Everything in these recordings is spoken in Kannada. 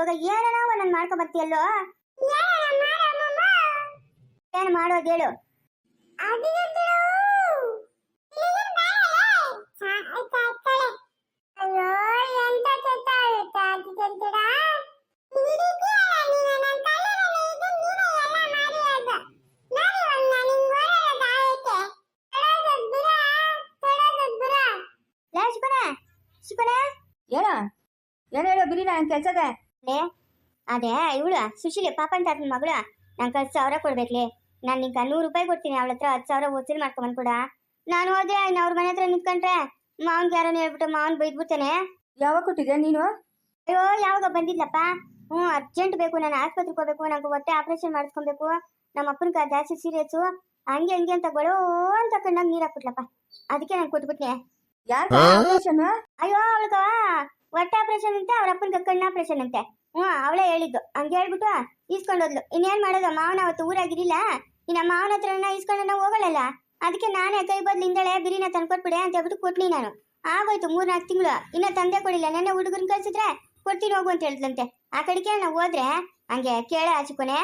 ಹೊಟ್ಟೆ ಉದ್ಯೋಗ ಏನೋ ಒಂದೊಂದು ಮಾಡ್ಕೊ ಬರ್ತೀಯಲ್ಲೋ? ಏನು ಮಾಡೋದು ಹೇಳು. ಏನ ಏನು ಹೇಳೋ ಬಿರಿ ನಾನು ಕೆಲ್ಸದ ಲೇ ಅದೇ ಇವಳು ಪಾಪ ಅಂತ ಮಗಳು ನಂಗೆ ಹತ್ತು ಸಾವಿರ ಕೊಡ್ಬೇಕ್ಲೆ. ನಾನು ನಿಂಗೆ ನೂರು ರೂಪಾಯಿ ಕೊಡ್ತೀನಿ ಅವಳ ಹತ್ರ ಹತ್ತು ಸಾವಿರ ವಸೂಲಿ ಮಾಡ್ಕೊಂಬಂದ್ ಕೂಡ ನಾನು ಹೋದ್ರೆ ಇನ್ನು ಅವ್ರ ಮನೆ ಹತ್ರ ನಿಂತ್ಕೊಂಡ್ರೆ ಮಾವನ್ ಯಾರೋ ಹೇಳ್ಬಿಟ್ಟು ಮಾವನ್ ಬೈದ್ಬಿಡ್ತಾನೆ. ಯಾವಾಗ ಕೊಟ್ಟಿದ್ದೆ ನೀನು? ಅಯ್ಯೋ ಯಾವಾಗ ಬಂದಿದ್ಲಪ್ಪ? ಹ್ಞೂ ಅರ್ಜೆಂಟ್ ಬೇಕು ನಾನು ಆಸ್ಪತ್ರೆಗೆ ಹೋಗ್ಬೇಕು ನಂಗೆ ಹೊಟ್ಟೆ ಆಪರೇಷನ್ ಮಾಡಿಸ್ಕೊಬೇಕು. ನಮ್ಮ ಅಪ್ಪನ ಜಾಸ್ತಿ ಸೀರಿಯಸ್ಸು. ಹಂಗೆ ಹಂಗೆ ಅಂತ ಗೊಳೋ ಅಂತ ಕಣ್ಣಾಗ ನೀರು ಹಾಕ್ಬಿಟ್ಲಪ್ಪ. ಅದಕ್ಕೆ ನಾನು ಕೊಟ್ಬಿಟ್ನೆ. ಯಾರ ಆಪರೇಷನ್ ಅಯ್ಯೋ ಅವಳಿಗ ಹೊಟ್ಟೆ ಆಪರೇಷನ್ ಅಂತೆ ಅವ್ರ ಅಪ್ಪನ ಕಣ್ಣು ಆಪರೇಷನ್ ಅಂತೆ. ಹ್ಞೂ ಅವಳೇ ಹೇಳಿದ್ದು. ಹಂಗೆ ಹೇಳ್ಬಿಟ್ಟು ಈಸ್ಕೊಂಡೋದ್ಲು ಇನ್ನೇನ್ ಮಾಡೋದು? ಮಾವನ ಅವತ್ತು ಊರಾಗಿರಿಲ್ಲ ಇನ್ನ ಮಾವನ ಹತ್ರನ ಈಸ್ಕೊಂಡು ಹೋಗಳಲ್ಲ ಅದಕ್ಕೆ ನಾನೇ ಕೈ ಬದ್ಲಿಂದಳೆ ಬಿರಿನ ತಂದ್ಕೊಟ್ಬಿಡೆ ಅಂತ ಹೇಳ್ಬಿಟ್ಟು ಕೊಟ್ನಿ ನಾನು. ಆಗೋಯ್ತು ಮೂರ್ನಾಲ್ಕು ತಿಂಗಳು. ಇನ್ನ ತಂದೆ ಕೊಡಿಲ್ಲ ನೆನ್ನೆ ಹುಡುಗರನ್ನ ಕಳ್ಸಿದ್ರೆ ಕೊಡ್ತೀನಿ ಹೋಗು ಅಂತ ಹೇಳಿದ್ಲಂತೆ. ಆ ಕಡೆಗೆ ನಾವು ಹೋದ್ರೆ ಹಂಗೆ ಕೇಳ ಹಚ್ಕೊನೆ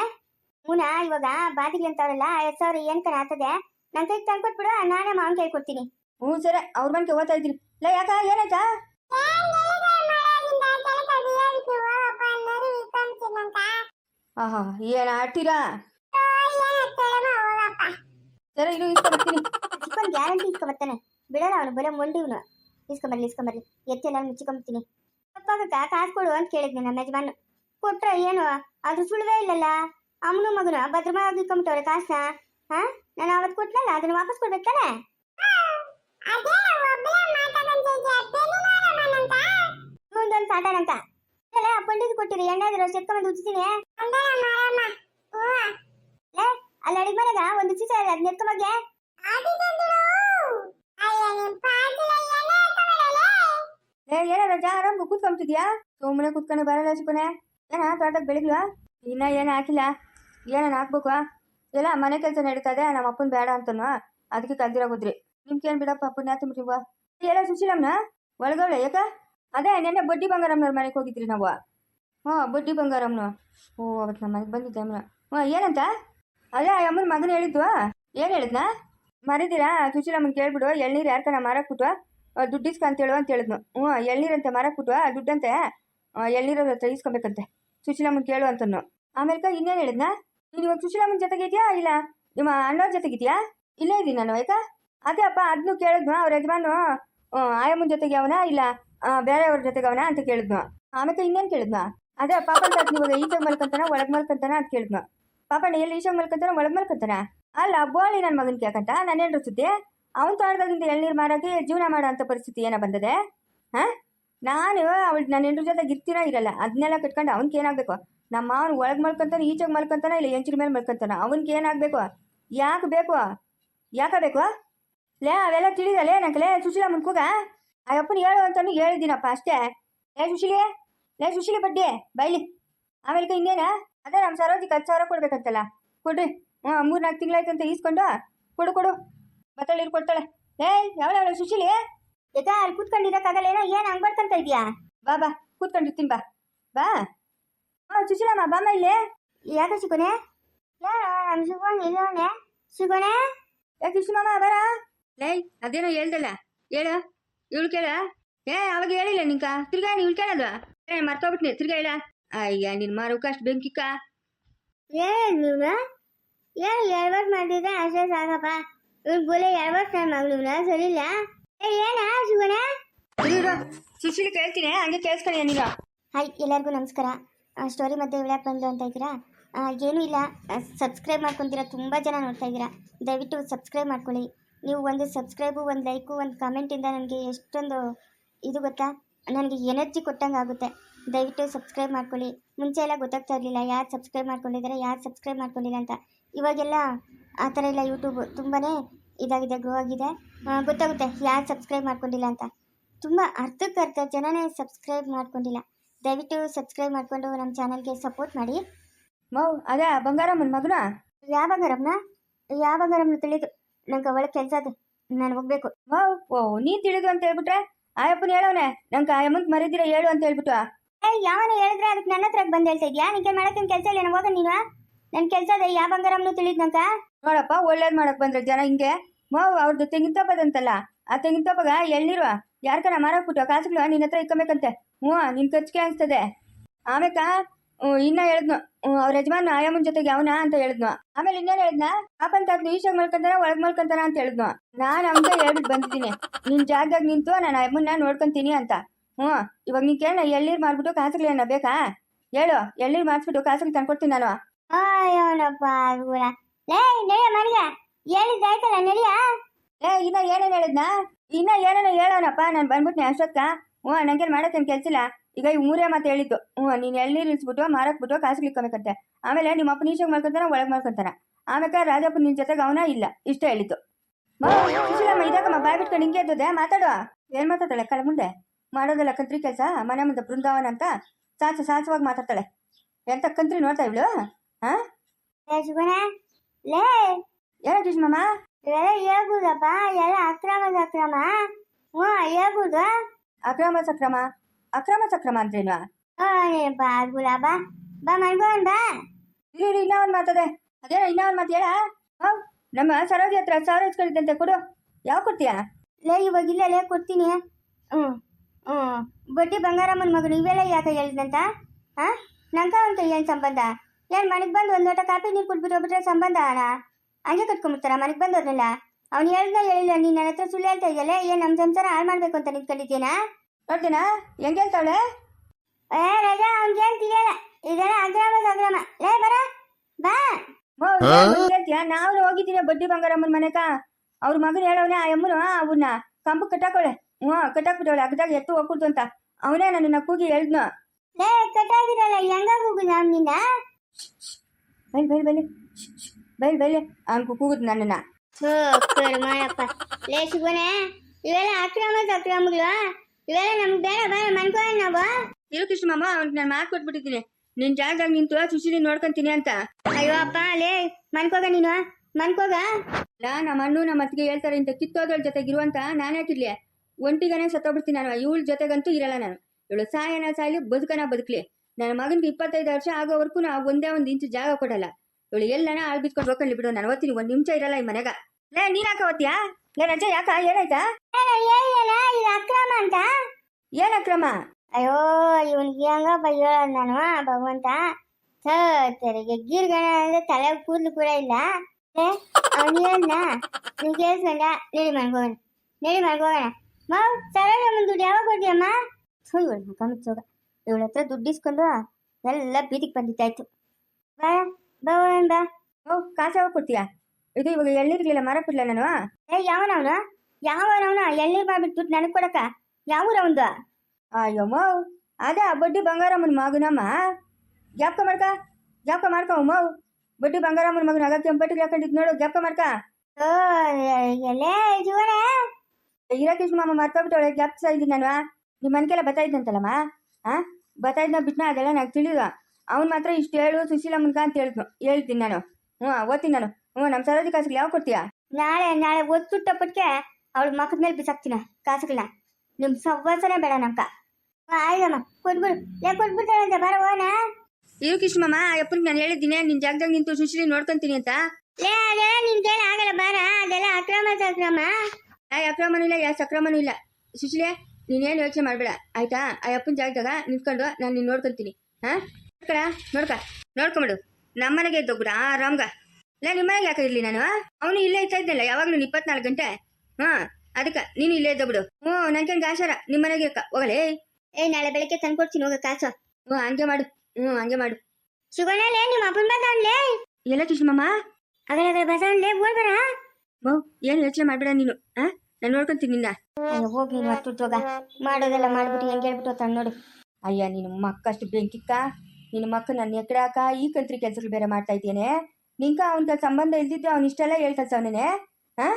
ಮೂನ ಇವಾಗ ಬಾದಿಗೆ ಅಂತವ್ರಲ್ಲ ಐದು ಸಾವಿರ ಏನ್ ಕಣ ಆಗ್ತದೆ? ನನ್ ಕೈಗೆ ತಂದ್ಕೊಟ್ಬಿಡು ನಾನೇ ಮಾವನ್ ಕೈ ಕೊಡ್ತೀನಿ. ಹ್ಞೂ ಸರಿ, ಅವ್ರ ಮನೆಗೆ ಓದ್ತಾ ಇದ್ದೀನಿ. ಇಲ್ಲ ಯಾಕ, ಏನಾಯ್ತಾ? ಆಹಾ, ಏನ ಆಡ್ತೀರಾ ಸರಿ, ಇನ್ನು ಇಸ್ಕೊಬರ್ತೀನಿ ಚಿಕ್ಕನ್ ಗ್ಯಾರಂಟಿ ಇಸ್ಕೊಂಬರ್ತಾನೆ ಬಿಡಲ್ಲ ಅವನು, ಬರೋ ಮೊಂಡಿ ಇವನು. ಇಸ್ಕೊಂಬರ್ಲಿ ಇಸ್ಕೊಂಬರ್ಲಿ ಎತ್ತೆಲ್ಲ ಮುಚ್ಚಿಕೊಂಬತ್ತೀನಿ ಅಪ್ಪಾಗ ಕಾಸು ಕೊಡು ಅಂತ ಕೇಳಿದ್ನಿ ನಮ್ಮ ಯಜಮಾನ್ ಕೊಟ್ರ ಏನು? ಅದು ಸುಳ್ವೇ ಇಲ್ಲಲ್ಲ? ಅವನು ಮಗನ ಭದ್ರವಾಗಿ ಇಕ್ಕೊಂಬಿಟ್ಟವ್ರೆ ಕಾಸನ್ನ? ಹಾ? ನಾನು ಅವತ್ತು ಕೊಟ್ನಲ್ಲ, ಅದನ್ನ ವಾಪಸ್ ಕೊಡ್ಬೇಕಾನೆ ಮುಂದೊಂದು ಸಾಟಾನಂತ ಅಲ್ಲ ಪಂಡಿತ್ ಕೊಟ್ಟಿರಿ ಎಣ್ಣೆ ಸೆತ್ಕೊಂಬಂದು ಉಜ್ತೀನಿ ಲೇ ಅಲ್ಲಿ ಅಡಿಗೆ ಮನೆಗ ಒಂದು ಸೀಸ ಇದೆ ಅದ್ ನೆತ್ಕೊಂಬಗ್ಗೆ ಏ ಏನ ರಜಾ ಆರಾಮ್ ಕೂತ್ಕೊಂಬಿಟ್ಟಿದ್ಯಾ? ಸುಮ್ಮನೆ ಕೂತ್ಕೊಂಡು ಬರಲ್ಲ ಚಿಕ್ಕನೆ ಏನ ತೋಟಕ್ಕೆ ಬೆಳಗ್ಲ ಇನ್ನ ಏನು ಹಾಕಿಲ್ಲ. ಏನೇನು ಹಾಕ್ಬೇಕು ಎಲ್ಲ ಮನೆ ಕೆಲಸ ನಡೀತದೆ ನಮ್ಮ ಅಪ್ಪನ ಬೇಡ ಅಂತನು ಅದಕ್ಕೆ ಕಲ್ದಿರೋಗುದ್ರಿ ನಿಮ್ಗೇನು ಬಿಡಪ್ಪ ಪುಣ್ಯ ತುಂಬ್ರಿವ ಎಲ್ಲ ಸುಶೀಲಮ್ನ? ಒಳಗವಳೆ ಯಾಕ ಅದೇ, ನೆನ್ನೆ ಬಡ್ಡಿ ಬಂಗಾರಮ್ಮನವ್ರ ಮನೆಗೆ ಹೋಗಿದ್ರಿ ನಾವು. ಹ್ಞೂ, ಬಡ್ಡಿ ಬಂಗಾರಮ್ಮನ. ಓ ಅವತ್ತು ನಮ್ಮ ಮನೆಗೆ ಬಂದಿದ್ದೆ ಅಮ್ಮನ. ಹ್ಞೂ, ಏನಂತ? ಅದೇ ಅಮ್ಮನ ಮಗನ ಹೇಳಿದ್ವ. ಏನು ಹೇಳಿದ್ನಾ? ಮರಿದಿರಾ? ಸುಶೀಲಮ್ಮನ ಕೇಳ್ಬಿಡು, ಎಳ್ನೀರು ಯಾರ್ಕನ ಮಾರಾಕ್ಬಿಟ್ವಾ ದುಡ್ಡು ಇಸ್ಕ ಅಂತ ಹೇಳು ಅಂತ ಹೇಳಿದ್ನು. ಹ್ಞೂ, ಎಳ್ನೀರಂತೆ ಮಾರಾಕ್ಬಿಟ್ವಾ ದುಡ್ಡಂತೆ? ಎಳ್ನೀರ ಹತ್ರ ಇಸ್ಕೊಬೇಕಂತೆ. ಸುಶೀಲಮ್ಮನ ಕೇಳು ಅಂತನು. ಆಮೇಲೆ ಇನ್ನೇನು ಹೇಳಿದ್ನಾ? ನೀನು ಇವಾಗ ಸುಶೀಲಮ್ಮನ ಜೊತೆಗಿದ್ಯಾ ಇಲ್ಲ? ನಿಮ್ಮ ಅಣ್ಣವ್ರ ಜೊತೆಗಿದ್ಯಾ ಇಲ್ಲೇ ಇದ್ದೀನಿ ನಾನು ಆಯ್ತಾ ಅದೇ ಅಪ್ಪ ಅದನ್ನು ಕೇಳಿದ್ನು, ಅವ್ರ ಯಜಮಾನು ಆಯಮ್ಮನ ಜೊತೆಗೆ ಅವನ ಇಲ್ಲ ಬೇರೆಯವ್ರ ಜೊತೆಗೆ ಅವನ ಅಂತ ಕೇಳಿದ್ನು. ಆಮೇಲೆ ಇನ್ನೇನು ಕೇಳಿದ್ನ? ಅದೇ ಪಾಪ ಅಂತ ಇವಾಗ ಈಚೆಗೆ ಮಲ್ಕೊಂತಾನ, ಒಳಗೆ ಮಲ್ಕೊಂತಾನ ಅಂತ ಕೇಳಿದ್ನು. ಪಾಪಣ್ಣ ಎಲ್ಲಿ ಈಚೆಗೆ ಮಲ್ಕೊಂತಾನ, ಒಳಗೆ ಮಲ್ಕೊಂತಾನ? ಅಲ್ಲ, ಬೋಳಿ ನನ್ನ ಮಗನ ಕೇಳ್ಕಂತ ನಾನೇನು ಸುದ್ದಿ? ಅವನ ತೋಟದಾಗಿಂದ ಎಳ್ನೀರು ಮಾರಾಗಿ ಜೀವನ ಮಾಡೋ ಅಂಥ ಪರಿಸ್ಥಿತಿ ಏನೋ ಬಂದದೆ? ಹಾಂ? ನಾನು ಅವಳು ನನ್ನ ಹೆಂಡ್ರ ಜೊತೆಗೆ ಇರ್ತೀರಾ ಇರಲ್ಲ ಅದನ್ನೆಲ್ಲ ಕಟ್ಕೊಂಡು ಅವನ್ಗೆ ಏನಾಗಬೇಕು? ನಮ್ಮ ಮಾವನ ಒಳಗೆ ಮಲ್ಕೊಂತಾನೆ, ಈಚೆಗೆ ಮಲ್ಕೊಂತಾನ, ಇಲ್ಲ ಎಂಚಿನ ಮೇಲೆ ಮಲ್ಕೊಂತಾನ, ಅವನ್ಗೆ ಏನಾಗಬೇಕು? ಯಾಕೆ ಬೇಕು? ಯಾಕೆ ಬೇಕು? ಲೇ, ಅವೆಲ್ಲ ತಿಳಿದಲೇ ನಂಗೆ ಸುಶೀಲ ಮುನ್ಕೋಗ. ಆ ಅಪ್ಪನ ಹೇಳು ಅಂತಾನು ಹೇಳಿದ್ದೀನಪ್ಪ ಅಷ್ಟೇ. ಲೇ, ಸುಶೀಲಿ ಲೇ, ಸುಶೀಲಿ ಬಡ್ಡಿ, ಬೈಲಿ. ಆಮೇಲೆ ಇನ್ನೇನ ಅದೇ ನಮ್ಮ ಸರೋಜಿಗೆ ಹತ್ತು ಸಾವಿರ ಕೊಡ್ಬೇಕಂತಲ್ಲ. ಕೊಡ್ರಿ. ಹಾಂ ಮೂರು ನಾಲ್ಕು ತಿಂಗಳಾಯ್ತು ಅಂತ ಈಸ್ಕೊಂಡು. ಕೊಡು ಕೊಡು. ಬತ್ತಳ್ಳಿ ಕೊಡ್ತಾಳೆ. ಏಯ್ ಯಾವಳ ಸುಶೀಲಿ? ಈಗ ಅಲ್ಲಿ ಕೂತ್ಕೊಂಡಿರಕ್ಕಾಗಲ್ಲ, ಏನೋ, ಏನು ಹಂಗೆ ಬರ್ತಂತ ಇದೀಯಾ? ಬಾ ಬಾ ಕೂತ್ಕೊಂಡಿರ್ತೀನಿ ಬಾ. ಬಾ. ಹಾಂ ಸುಶೀಲಮ್ಮ, ಬಾಮ್ಮ ಇಲ್ಲಿ? ಯಾಕೆ ಸಿಗೋನೆ ಯಾರೋ ನಮ್ಮ ಸಿಗೋಣ ಇಲ್ಲೋನೆ ಸಿಗೋನೆ ಯಾಕೆ ಸುಶೀಲಮ್ಮ, ಬರ? ಲೈ ಅದೇನೋ ಹೇಳ್ದಲ್ಲ. ಹೇಳು. ಇವಳು ಕೇಳ. ಏ ಅವಾಗ ಹೇಳಿಲ್ಲ ನಿಂಕ. ತಿರ್ಗಾ ನೀವು ಕೇಳಲ್ವಾ ಏ ಮರ್ತೋಗ್ಬಿಟ್ನಿ. ತಿರ್ಗಾ ಹೇಳ. ಅಯ್ಯ ನಿನ್ ಮಾರುಕ ಅಷ್ಟು ಬೆಂಕಿಕ್ಕ ಏನ್ ಏ ಏನ್ ವರ್ಷ ಮಾಡಿದ್ರೆ ಅಷ್ಟೇ ಸಾಕಪ್ಪ. ಇವ್ನ ಬೋಲೆ ಎರಡು ವರ್ಷ ಮಗಳು ಸರಿಲ್ಲ ಏ ಏನ ಸುಶೀಲ್ ಕೇಳ್ತೀನಿ. ಹಂಗೆ ಕೇಳಿಸ್ಕೊಳ್ಳಿ ನೀನು. ಹಾಯ್ ಎಲ್ಲರಿಗೂ ನಮಸ್ಕಾರ. ಸ್ಟೋರಿ ಮತ್ತೆ ವಿಳಾಕ್ ಬಂದು ಅಂತ ಇದ್ದೀರಾ? ಏನೂ ಇಲ್ಲ. ಸಬ್ಸ್ಕ್ರೈಬ್ ಮಾಡ್ಕೊತೀರಾ? ತುಂಬ ಜನ ನೋಡ್ತಾ ಇದ್ದೀರಾ. ದಯವಿಟ್ಟು ಸಬ್ಸ್ಕ್ರೈಬ್ ಮಾಡ್ಕೊಳ್ಳಿ. ನೀವು ಒಂದು ಸಬ್ಸ್ಕ್ರೈಬು ಒಂದು ಲೈಕು ಒಂದು ಕಮೆಂಟಿಂದ ನನಗೆ ಎಷ್ಟೊಂದು ಇದು ಗೊತ್ತಾ? ನನಗೆ ಎನರ್ಜಿ ಕೊಟ್ಟಂಗೆ ಆಗುತ್ತೆ. ದಯವಿಟ್ಟು ಸಬ್ಸ್ಕ್ರೈಬ್ ಮಾಡ್ಕೊಳ್ಳಿ. ಮುಂಚೆ ಎಲ್ಲ ಗೊತ್ತಾಗ್ತಾ ಇರಲಿಲ್ಲ ಯಾರು ಸಬ್ಸ್ಕ್ರೈಬ್ ಮಾಡ್ಕೊಂಡಿದ್ದಾರೆ ಯಾರು ಸಬ್ಸ್ಕ್ರೈಬ್ ಮಾಡ್ಕೊಂಡಿಲ್ಲ ಅಂತ. ಇವಾಗೆಲ್ಲ ಆ ಥರ ಇಲ್ಲ ಯೂಟ್ಯೂಬ್ ತುಂಬಾ ಇದಾಗಿದೆ ಗ್ರೋ ಆಗಿದೆ. ಗೊತ್ತಾಗುತ್ತೆ ಯಾರು ಸಬ್ಸ್ಕ್ರೈಬ್ ಮಾಡ್ಕೊಂಡಿಲ್ಲ ಅಂತ. ತುಂಬ ಅರ್ಧಕ್ಕೆ ಅರ್ಧ ಜನನೇ ಸಬ್ಸ್ಕ್ರೈಬ್ ಮಾಡ್ಕೊಂಡಿಲ್ಲ. ದಯವಿಟ್ಟು ಸಬ್ಸ್ಕ್ರೈಬ್ ಮಾಡಿಕೊಂಡು ನಮ್ಮ ಚಾನಲ್ಗೆ ಸಪೋರ್ಟ್ ಮಾಡಿ. ಮೌ ಅದ ಬಂಗಾರಮ್ಮನ ಮಗನ? ಯಾವಾಗ ಬಂಗಾರಮ್ಮನ? ಯಾವಾಗ ಬಂಗಾರಮ್ಮನ ತಿಳಿದು ನಂಗೆ ಒಳಗೆ ಕೆಲಸ ಅದು. ನಾನು ಹೋಗ್ಬೇಕು. ಮೌ ಓ ನೀನ್ ತಿಳಿದು ಅಂತ ಹೇಳ್ಬಿಟ್ರೆ ಆಯಪ್ಪನ ಹೇಳವನೆ. ನಂಗೆ ಆಯಮ್ಮಂತ ಮರಿದಿರ ಹೇಳು ಅಂತ ಹೇಳ್ಬಿಟ್ಟು ಏ ಯಾವನ ಹೇಳಿದ್ರೆ ಅದಕ್ಕೆ ನನ್ನ ಹತ್ರ ಬಂದು ಹೇಳ್ತಾ ಇದ್ಯಾ? ನಿಂಗೆ ಮಾಡಕ್ಕೆ ಕೆಲಸ ಇಲ್ಲ ಹೋಗ ನೀನು? ನನ್ನ ಕೆಲಸ ಅದೇ ಯಾವ ಬಂಗಾರಮ್ಮನು ತಿಳಿದ್ನಂಕ ನೋಡಪ್ಪ ಒಳ್ಳೇದ್ ಮಾಡಕ್ ಬಂದ್ರೆ ಜನ ಹಿಂಗೆ. ಮಾವು ಅವ್ರದ್ದು ತೆಂಗಿನ ತಪ್ಪದಂತಲ್ಲ ಆ ತೆಂಗಿನ ತಪ್ಪಗ ಯಾರ ಯಾರ್ಕನ ಮಾರಾಕ್ಬಿಟ್ಟು ಕಾಸುಗಳು ನಿನ್ನ ಹತ್ರ ಇಕ್ಕಬೇಕಂತೆ. ಹ್ಞೂ ನಿನ್ ಖರ್ಚಿಗೆ ಅನ್ಸ್ತದೆ. ಆಮೇಕ ಹ್ಮ್, ಇನ್ನ ಹೇಳಿದ್ನು. ಅವ್ರ ಯಜಮಾನ ಆಯಮ್ಮನ ಜೊತೆಗೆ ಅವನ ಅಂತ ಹೇಳಿದ್ನು. ಆಮೇಲೆ ಇನ್ನೇನು ಹೇಳಿದ್ನ? ಪಾಪಂತ ಅದ್ನ ಈಶಾಗ ಮಲ್ಕೊಂತಾನ ಒಳಗ್ ಮಲ್ಕೊಂತಾನ ಅಂತ ಹೇಳಿದ್ನು. ನಾನು ಅಂತ ಹೇಳ್ಬಿಟ್ಟು ಬಂದಿದ್ದೀನಿ. ನಿನ್ ಜಾಗದಾಗ ನಿಂತು ನಾನು ಅಮ್ಮನ್ನ ನೋಡ್ಕೊಂತೀನಿ ಅಂತ. ಹ್ಞೂ ಇವಾಗ ನೀನ್ ಕೇಳ ಎಳ್ಳೀರ್ ಮಾಡ್ಬಿಟ್ಟು ಏನ ಬೇಕಾ? ಹೇಳು ಎಳ್ಳೀರ್ ಮಾಡಿಸ್ಬಿಟ್ಟು ಕಾಸುಗಳು ತಂದ್ಕೊಡ್ತೀನಿ ನಾನು. ಅಯ್ಯೋನಪ್ಪ ಲೇ ನಡೆಯ ಹೇಳಿದ್ದಾಯ್ತಲ್ಲ ನಡೆಯ ಏ ಇನ್ನ ಏನೇನು ಹೇಳಿದ್ನ? ಇನ್ನ ಏನೇನೋ ಹೇಳೋನಪ್ಪ ನಾನು ಬಂದ್ಬಿಟ್ನೆ ಅಷ್ಟೊತ್ತ ಹ್ಞೂ ನಂಗೇನು ಮಾಡಕ್ಕೇನು ಕೆಲ್ಸಿಲ್ಲ. ಈಗ ಈ ಮೂರೇ ಮಾತು ಹೇಳಿದ್ದು. ಹ್ಞೂ ನೀನು ಎಳ್ನೀರು ಇಳಿಸ್ಬಿಟ್ಟು ಮಾರಕ್ಬಿಟ್ಟು ಕಾಸು ಇಕ್ಕೋಬೇಕಂತೆ ಆಮೇಲೆ ನಿಮ್ಮ ಅಪ್ಪ ನೀಶಾಗ ಮಾಡ್ಕೊಂತಾನ ಒಳಗೆ ಮಾಡ್ಕೊಂತಾನ. ಆಮೇಲೆ ರಾಜಪ್ಪ ನಿನ್ನ ಜೊತೆಗೆ ಅವನ ಇಲ್ಲ. ಇಷ್ಟ ಹೇಳಿದ್ದು. ಸುಶೀಲಮ್ಮ ಇದಾಗಮ್ಮ ಬಾಯ್ ಬಿಟ್ಕೊಂಡು ಹಿಂಗೆ ಎದ್ದದೆ. ಮಾತಾಡುವ. ಏನು ಮಾತಾಡ್ತಾಳೆ? ಕಳೆ ಮುಂದೆ. ಮಾಡೋದಲ್ಲ ಕಂತ್ರಿ ಕೆಲಸ? ಮನೆ ಮುಂದೆ ಬೃಂದಾವನ ಅಂತ? ಸಾಚು ಸಾಚವಾಗಿ ಮಾತಾಡ್ತಾಳೆ. ಎಂತ ಕಂತ್ರಿ ನೋಡ್ತಾ ಇವಳು? ಹಾಂ? ಕೃಷ್ಣಮ್ಮ ಹೇಳ್ಬೋದಪ್ಪ. ಎಲ್ಲ ಅಕ್ರಮ. ಸಕ್ರಮ ಹ್ಞೂ ಹೇಳ್ಬೋದು. ಅಕ್ರಮ? ಸಕ್ರಮ ಅಕ್ರಮ ಸಕ್ರಮ ಅಂದ್ರೇನು? ಏನಪ್ಪ ಗುಲ ಬಾ ಬಾ ಬಾ ಇರಿ ಇನ್ನ ಒಂದು ಮಾತದೆ ಅದೇ. ಇನ್ನ ಒಂದು ಮಾತು ಹೇಳ. ನಮ್ಮ ಸರೋಜಿ ಹತ್ರ ಸರೋಜ್ ಸಾವಿರ ಇಸ್ಕೊಂಡಿದ್ದಂತೆ ಕೊಡು. ಯಾವ ಕೊಡ್ತೀಯಾ ಲೇ ಇವಾಗ ಇಲ್ಲ ಲೇ ಕೊಡ್ತೀನಿ. ಹ್ಞೂ ಹ್ಞೂ ಬಡ್ಡಿ ಬಂಗಾರಮ್ಮನ ಮಗನು ಇವೆಲ್ಲ ಯಾಕೆ ಹೇಳಿದಂತ ಹಾಂ ನಂಗ ಅಂತ ಏನು ಸಂಬಂಧ? ಏನು ಮನೆಗೆ ಬಂದು ಒಂದು ಲೋಟ ಕಾಫಿ ನೀರು ಕುಡ್ಬಿಟ್ಟು ಹೋಗ್ಬಿಟ್ರೆ ಸಂಬಂಧ ಅಣ್ಣ? ಹಂಗೆ ಕಟ್ಕೊಂಬಿಡ್ತಾರ ಮನೆಗೆ ಬಂದವ್ರನ್ನೆಲ್ಲ? ಅವ್ನು ಹೇಳ್ದ ಹೇಳಿಲ್ಲ ನೀನು ನನ್ನ ಹತ್ರ ಸುಳ್ಳು ಹೇಳ್ತಾ ಇದೆಯಲ್ಲ ಏನು ನಮ್ಮ ಸಂಸಾರ ಹಾಳು ಮಾಡಬೇಕು ಅಂತ ನಿಂತ್ಕೊಂಡಿದ್ದೀನಾ ನೋಡ್ತೀನಾ ಹೆಂಗೆ ಹೇಳ್ತಾವಳೆ? ಏ ರಜಾ ಅವ್ನಿಗೆ ಏನು ತಿಳಿಯಲ್ಲ ಇದೆಲ್ಲ ಅಗ್ರಾಮ ಸಕ್ರಮ ಲೇ ಬರ. ಬಾ. ಹೇಳ್ತೀಯಾ ನಾವು ಹೋಗಿದ್ದೀನಿ ಬಡ್ಡಿ ಬಂಗಾರಮ್ಮನ ಮನೆಕ. ಅವ್ರ ಮಗನ ಹೇಳವ್ನೆ ಆ ಅವನ್ನ ಕಂಬ ಕಟ್ಟಾಕೊಳ್ಳೆ ಹ್ಞೂ ಕಟ್ಟಾಕ್ಬಿಟ್ಟವಳೆ ಅಗ್ದಾಗ ಎತ್ತು ಹೋಗ್ಬಿಡ್ತು ಅಂತ. ಅವನೇ ನನ್ನನ್ನ ಕೂಗಿ ಹೇಳಿದ್ನು. ಲೇ ಕಟ್ಟಾಗಿರಲ್ಲ ಹೆಂಗ ಕೂಗು ನಾನು ನಿನ್ನ? ಬೈಲ್ ಬೈಲ್ ಬೈಲಿ. ಬೈಲ್ ಬೈಲಿ. ಅವ್ನು ಕೂಗುದು ನನ್ನನ್ನ. ಹೋ ಮಾಡಪ್ಪ ಲೇ ಶಿವನೇ ಇವೆಲ್ಲ ಅಕ್ರಮ ಸಕ್ರಮಗಳು. ಇವೆಲ್ಲ ನಮ್ಗೆ ಬೇಡ ಬೇಡ ಮನ್ಕೋಣ ನಾವು. ಇರು ಕೃಷ್ಣಮ್ಮ ಅವ್ನಿಗೆ ನಾನು ಮಾರ್ಕ್ ಕೊಟ್ಬಿಟ್ಟಿದ್ದೀನಿ. ನಿನ್ ಜಾಗದಾಗ ನಿಂತು ಸುಶೀಲಿ ನೋಡ್ಕೊಂತೀನಿ ಅಂತ. ಅಯ್ಯೋ ಅಪ್ಪ ಲೇ ಮನ್ಕೋಗ ನೀನು ಮನ್ಕೋಗ. ನಾ ನಮ್ಮ ಅಣ್ಣು ನಮ್ಮ ಅತ್ತಿಗೆ ಹೇಳ್ತಾರೆ ಇಂಥ ಕಿತ್ತೋದ್ರ ಜೊತೆಗೆ ಇರುವಂತ ನಾನು ಯಾಕಿರ್ಲಿ ಒಂಟಿಗನೇ ಸತ್ತೋಗ್ಬಿಡ್ತೀನಿ ನಾನು ಇವಳ ಜೊತೆಗಂತೂ ಇರಲ್ಲ ನಾನು. ಇವಳು ಸಾಯನ ಸಾಯಲಿ ಬದುಕನ ಬದುಕಲಿ. ನನ್ನ ಮಗನಿಗೆ ಇಪ್ಪತ್ತೈದು ವರ್ಷ ಆಗೋವರೆಗೂ ನಾವು ಒಂದೇ ಒಂದು ಇಂಚು ಜಾಗ ಕೊಡಲ್ಲ. ಇವಳು ಎಲ್ಲನ ಆಳ್ ಬಿಟ್ಕೊಂಡು ಹೋಗ್ಕೊಂಡು ಬಿಡು ನಾನು ಓದ್ತೀನಿ ಒಂದು ನಿಮಿಷ ಇರಲ್ಲ ಈ ಮನೆಗ. ಲೇ ನೀನ್ ಹಾಕೋತ್ಯಾ ಲೇ ರಜ ಯಾಕ ಏನಾಯ್ತಾ ಹೇಳಿಲ್ಲ ಇದು ಅಕ್ರಮ ಅಂತ ಏನ್ ಅಕ್ರಮ ಅಯ್ಯೋ ಇವನಿಗೆ ಹೆಂಗಪ್ಪ ಹೇಳೋದು ನಾನು ಭಗವಂತ ತೆರಿಗೆ ಗೀರ್ಗಣ ಅಂದ್ರೆ ತಲೆ ಕೂದಲು ಕೂಡ ಇಲ್ಲ ಅವನು ಹೇಳ್ದ ನೀನು ಕೇಳಿಸ್ಕೊಂಡ ನಡಿ ಮಾಡ್ಕೋಣ ನಡಿ ಮಾಡ್ಕೋಣ ಮಾವ್ ಸರೋಜ ದುಡ್ಡು ಯಾವಾಗ ಕೊಡ್ತೀಯಮ್ಮ ಥೂ ಇವಳು ಗಮನಿಸೋಗ ಇವಳ ಹತ್ರ ದುಡ್ಡು ಇಸ್ಕೊಂಡು ಎಲ್ಲ ಬೀದಿಗೆ ಬಂದಿದ್ದಾಯ್ತು ಬಾ ಬಾ ಹೋಗೋಣ ಬಾ ಓ ಕಾಸು ಯಾವಾಗ ಕೊಡ್ತೀಯಾ ಇದು ಇವಾಗ ಎಳ್ನೀರ್ಲಿಲ್ಲ ಮಾರಕ್ಬಿಡ್ಲ ನಾನು? ಏ ಯಾವನವನ? ಯಾವನವನ? ಎಳ್ನೀರ್ ಮಾಡ್ಬಿಟ್ಟು ದುಡ್ಡು ನನಗೆ ಕೊಡಕ ಯಾವೂರವಂದು ಅಯ್ಯೋ ಮೌ ಅದೇ ಬಡ್ಡಿ ಬಂಗಾರಮ್ಮನ ಮಗನಮ್ಮ. ಜ್ಞಾಪಕ ಮಾಡ್ಕ ಜ್ಞಾಪಕ ಮಾಡ್ಕೊ ಮೌ. ಬಡ್ಡಿ ಬಂಗಾರಮ್ಮನ ಮಗನ ಆಗ ಕೆಂಪಟ್ಟಿಗೆ ಹಾಕೊಂಡಿದ್ ನೋಡು ಜ್ಞಾಪಕ ಮಾಡ್ಕ. ಇರಾಕೇಶ್ ಮಾಮ ಮರ್ತೋಗ್ಬಿಟ್ಟವಳೆ ಜ್ಞಾಪಿಸ್ತಾ ಇದ್ದೀನಿ ನಾನು. ನಿಮ್ಮ ಮನೆಗೆಲ್ಲ ಬರ್ತಾ ಇದ್ದಂತಲ್ಲಮ್ಮ ಆ ಬರ್ತಾ ಬಿಟ್ನ ಅದೆಲ್ಲ ನಂಗೆ ತಿಳಿದ ಅವ್ನು ಮಾತ್ರ ಇಷ್ಟು ಹೇಳು ಸುಶೀಲಮ್ಮನ್ಕ ಅಂತ ಹೇಳ್ತು ಹೇಳ್ತೀನಿ ನಾನು. ಹ್ಞೂ ಓದ್ತೀನಿ ನಾನು. ಹ್ಞೂ ನಮ್ಮ ಸರೋಜಿ ಕಾಸುಗಳು ಯಾವ ಕೊಡ್ತೀಯಾ? ನಾಳೆ ನಾಳೆ ಒತ್ತುಟ್ಟಪ್ಪಟ್ಗೆ ಅವಳ ಮಕ್ಕದ ಮೇಲೆ ಬಿಸಾಕ್ತೀನ ಕಾಸುಗಳನ್ನ ನಿಮ್ ಸವಾಸನೇ ಬೇಡ ನಮ್ಕ ಆಯ್ತಮ್ಮ ಕೊಟ್ಬಿಡು. ಲೇ ಕೊಟ್ಬಿಡ್ತಾಳಂತೆ ಅಂತ ಹೋನ ಇರು ಕೃಷ್ಣ ಮಾಮ ಆ ಅಪ್ಪನಿಗೆ ನಾನು ಹೇಳಿದ್ದೀನಿ ನಿನ್ ಜಾಗದಾಗ ನಿಂತು ಸುಶೀಲಿ ನೋಡ್ಕೊಂತೀನಿ ಅಂತ. ಲೇ ಅದೆಲ್ಲ ನಿನ್ ಕೈಲಿ ಆಗಲ್ಲ ಬಾರ. ಅದೆಲ್ಲ ಅಕ್ರಮ ಸಕ್ರಮ. ಆ ಅಕ್ರಮನೂ ಇಲ್ಲ ಯಾ ಸಕ್ರಮನೂ ಇಲ್ಲ. ಸುಶೀಲೆ ನೀನೇನು ಯೋಚನೆ ಮಾಡಬೇಡ ಆಯ್ತಾ? ಆ ಅಪ್ಪನ ಜಾಗದಾಗ ನಿಂತ್ಕೊಂಡು ನಾನು ನೀನು ನೋಡ್ಕೊಂತೀನಿ. ಹಾಂ? ನೋಡ್ಕಡ ನೋಡ್ಕ ನೋಡ್ಕೊಂಬಿಡು. ನಮ್ಮನೆಗೆ ಇದ್ದೋಗ್ಬಿಡ ಆರಾಮ್ಗ. ಇಲ್ಲ ನಿಮ್ಮ ಮನೆಗೆ ಯಾಕೆ ಇರಲಿ ನಾನು ಅವನು ಇಲ್ಲೇ ಇರ್ತಾ ಇದ್ದಲ್ಲ ಯಾವಾಗಲೂ ಇಪ್ಪತ್ನಾಲ್ಕು ಗಂಟೆ. ಹಾ ಅದಕ್ಕೆ ನೀನು ಇಲ್ಲೇ ಇದ್ದ ಬಿಡು. ಹ್ಞೂ ನನಗೆ ಆಶಾರ ನಿಮ್ಮ ಮನೆಗೆ ಅಕ್ಕ ಹೋಗಲೇ? ಏ ನಾಳೆ ಬೆಳಿಗ್ಗೆ ತಂದ್ಕೊಡ್ತೀನಿ ಹೋಗ ಕಾಸು. ಹ್ಞೂ ಹಂಗೆ ಮಾಡು. ಹ್ಞೂ ಹಂಗೆ ಮಾಡು. ಸುಗಣಲೇ ನಿಮ್ಮ ಅಪ್ಪನ ಬಸವನ್ಲೇ ಎಲ್ಲ ತುಷ್ಮಮ್ಮ ಅಗಲ ಅಗಲ ಬಸವನ್ಲೇ ಓಡ್ ಬರ. ಬೋ ಏನು ಯೋಚನೆ ಮಾಡ್ಬೇಡ ನೀನು ಆ? ನಾನು ನೋಡ್ಕೊಂತೀನಿ ನಿನ್ನ. ಹೋಗಿ ನೀನು ಹತ್ತು ಹೋಗ. ಮಾಡೋದೆಲ್ಲ ಮಾಡ್ಬಿಟ್ಟು ಹೆಂಗೆ ಹೇಳ್ಬಿಟ್ಟು ತಂದು ನೋಡು. ಅಯ್ಯ ನಿನ್ನ ಮಕ್ಕಷ್ಟು ಬೆಂಕಿಕ್ಕ. ನಿನ್ನ ಮಕ್ಕ ನನ್ನ ಹಾಕ ಈ ಕಂತ್ರಿ ಕೆಲಸಗಳು ಬೇರೆ ಮಾಡ್ತಾ ಇದ್ದೇನೆ. ನಿಂಕ ಅವನ ಸಂಬಂಧ ಇಲ್ದಿದ್ದು ಅವ್ನು ಇಷ್ಟೆಲ್ಲ ಹೇಳ್ತಾ ಅವನೇನೆ ಹಾ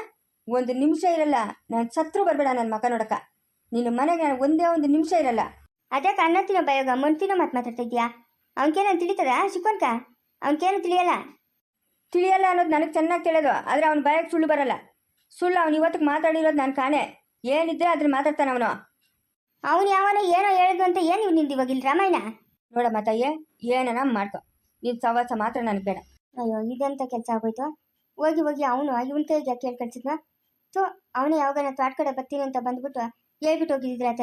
ಒಂದು ನಿಮಿಷ ಇರಲ್ಲ. ನಾನು ಸತ್ರು ಬರಬೇಡ ನನ್ನ ಮಕ ನೋಡಕ. ನಿನ್ನ ಮನೆಗೆ ನಾನು ಒಂದೇ ಒಂದು ನಿಮಿಷ ಇರಲ್ಲ. ಅದೇ ಅನ್ನ ತಿನ್ನೋ ಬಯೋಗ ಮುಂತಿನ ಮಾತು ಮಾತಾಡ್ತಾ ಇದ್ಯಾ ಅವನ್ಕೇನೋ ತಿಳಿತದ? ಶಿಕ್ಕೋನ್ಕ ಅವನ್ಕೇನು ತಿಳಿಯಲ್ಲ? ತಿಳಿಯಲ್ಲ ಅನ್ನೋದು ನನಗೆ ಚೆನ್ನಾಗಿ ತಿಳಿಯೋದು ಆದರೆ ಅವ್ನ ಬಾಯಕ್ಕೆ ಸುಳ್ಳು ಬರಲ್ಲ. ಸುಳ್ಳು ಅವ್ನು ಇವತ್ತಿಗೆ ಮಾತಾಡಿರೋದು ನಾನು ಕಾಣೆ. ಏನಿದ್ರೆ ಅದ್ರ ಮಾತಾಡ್ತಾನೆ ಅವನು. ಅವನು ಯಾವನೋ ಏನೋ ಹೇಳಿದ್ರು ಅಂತ ಏನು ಇವ್ ನಿಂದು ಇವಾಗ ಇಲ್ಲಿ ರಾಮಾಯಣ? ನೋಡಮ್ಮ ತಾಯಿ ಏನನ ಮಾಡ್ಕೊ. ನೀನು ಸವಾಸ ಮಾತ್ರ ನನಗೆ ಬೇಡ. ಅಯ್ಯೋ, ಇದೆಂತ ಕೆಲಸ ಆಗೋಯ್ತು? ಹೋಗಿ ಹೋಗಿ ಅವನು ಇವನ ಕೈಗೆ ಕೇಳಿ ಕಳ್ಸಿದ್ನ ಸೊ ಅವನೇ ಯಾವಾಗನ ತ್ವಾಟ್ ಕಡೆ ಬರ್ತೀನಿ ಅಂತ ಬಂದ್ಬಿಟ್ಟು ಹೇಳ್ಬಿಟ್ಟು ಹೋಗಿದ್ರ ಆತ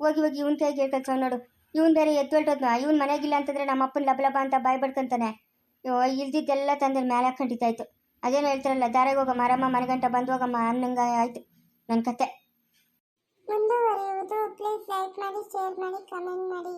ಹೋಗಿ ಹೋಗಿ ಇವನ ಕೈಗೆ ಹೇಳಿ ಕಳ್ಸೋ ನೋಡು. ಇವನ್ ಬೇರೆ ಎದ್ದೊಳ್ಟೋದ್ನು ಇವನ್ ಮನೆಗಿಲ್ಲ ಅಂತಂದ್ರೆ ನಮ್ಮ ಅಪ್ಪನ ಲಬಲಬ ಅಂತ ಬಾಯ್ ಬಡ್ಕಂತಾನೆ. ಅಯ್ಯೋ, ಇಲ್ದಿದ್ದೆಲ್ಲ ತಂದ್ರೆ ಮೇಲೆ ಖಂಡಿತಾಯ್ತು ಅದೇನು ಹೇಳ್ತಾರಲ್ಲ, ದಾರಿಗೆ ಹೋಗಮ್ಮ ಮನೆ ಮನೆಗಂಟ ಬಂದು ಹೋಗಮ್ಮ, ಅನ್ನಂಗ ಆಯ್ತು ನನ್ನ ಕತೆ. ಮುಂದುವರೆಯುವುದು. ಪ್ಲೀಸ್ ಲೈಕ್ ಮಾಡಿ, ಶೇರ್ ಮಾಡಿ, ಕಮೆಂಟ್ ಮಾಡಿ.